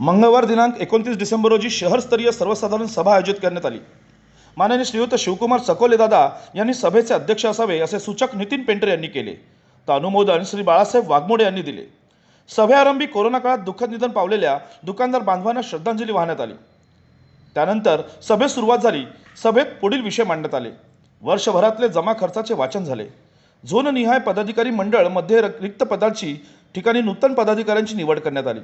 मंगळवार दिनांक एकोणतीस डिसेंबर रोजी शहरस्तरीय सर्वसाधारण सभा आयोजित करण्यात आली. माननीय श्रीयुत शिवकुमार सकोले दादा यांनी सभेचे अध्यक्ष असावे असे सूचक नितीन पेंटर यांनी केले. तर अनुमोदन श्री बाळासाहेब वाघमोडे यांनी दिले. सभेआरंभी कोरोना काळात दुःखद निधन पावलेल्या दुकानदार बांधवांना श्रद्धांजली वाहण्यात आली. त्यानंतर सभेत सुरुवात झाली. सभेत पुढील विषय मांडण्यात आले. वर्षभरातले जमा खर्चाचे वाचन झाले. झोननिहाय पदाधिकारी मंडळमध्ये रिक्त पदाची ठिकाणी नूतन पदाधिकाऱ्यांची निवड करण्यात आली.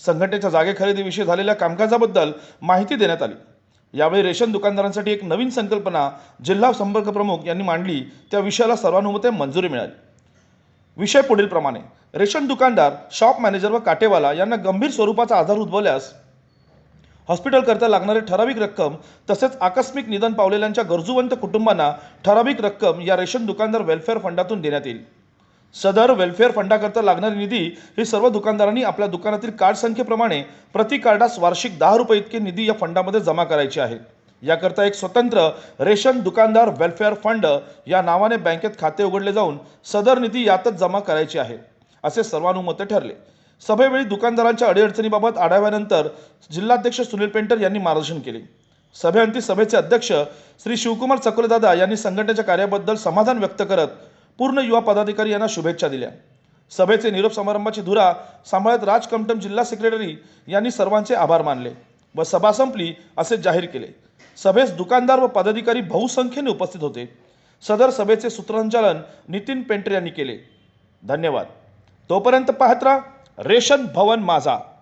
संघटनेच्या जागे खरेदीविषयी झालेल्या कामकाजाबद्दल माहिती देण्यात आली. यावेळी रेशन दुकानदारांसाठी एक नवीन संकल्पना जिल्हा संपर्क प्रमुख यांनी मांडली. त्या विषयाला सर्वानुमते मंजुरी मिळाली. विषय पुढील प्रमाणे. रेशन दुकानदार शॉप मॅनेजर व काटेवाला यांना गंभीर स्वरूपाचा आजार उद्भवल्यास हॉस्पिटलकरता लागणारी ठराविक रक्कम तसेच आकस्मिक निधन पावलेल्यांच्या गरजूवंत कुटुंबांना ठराविक रक्कम या रेशन दुकानदार वेलफेअर फंडातून देण्यात येईल. सदर वेलफेअर फंडाकरता लागणारी निधी ही सर्व दुकानदारांनी आपल्या दुकानातील कार्ड संख्येप्रमाणे प्रति कार्डास वार्षिक दहा रुपये इतके निधी या फंडामध्ये जमा करायची आहे. याकरता एक स्वतंत्र रेशन दुकानदार वेलफेअर फंड या नावाने बँकेत खाते उघडले जाऊन सदर निधी यातच जमा करायची आहे असे सर्वानुमते ठरले. सभेवेळी दुकानदारांच्या अडीअडचणीबाबत आढाव्यानंतर जिल्हाध्यक्ष सुनील पेंटर यांनी मार्गदर्शन केले. सभेअंती सभेचे अध्यक्ष श्री शिवकुमार चकोलेदादा यांनी संघटनेच्या कार्याबद्दल समाधान व्यक्त करत पूर्ण युवा पदाधिकारी यांना शुभेच्छा दिल्या. सभेचे निरोप समारंभाची धुरा सांभाळत राज कमटम जिल्हा सेक्रेटरी यांनी सर्वांचे आभार मानले व सभा संपली असे जाहीर केले. सभेस दुकानदार व पदाधिकारी बहुसंख्येने उपस्थित होते. सदर सभेचे सूत्रसंचालन नितीन पेंटर यांनी केले. धन्यवाद. तोपर्यंत पाहत राहा रेशन भवन माझा.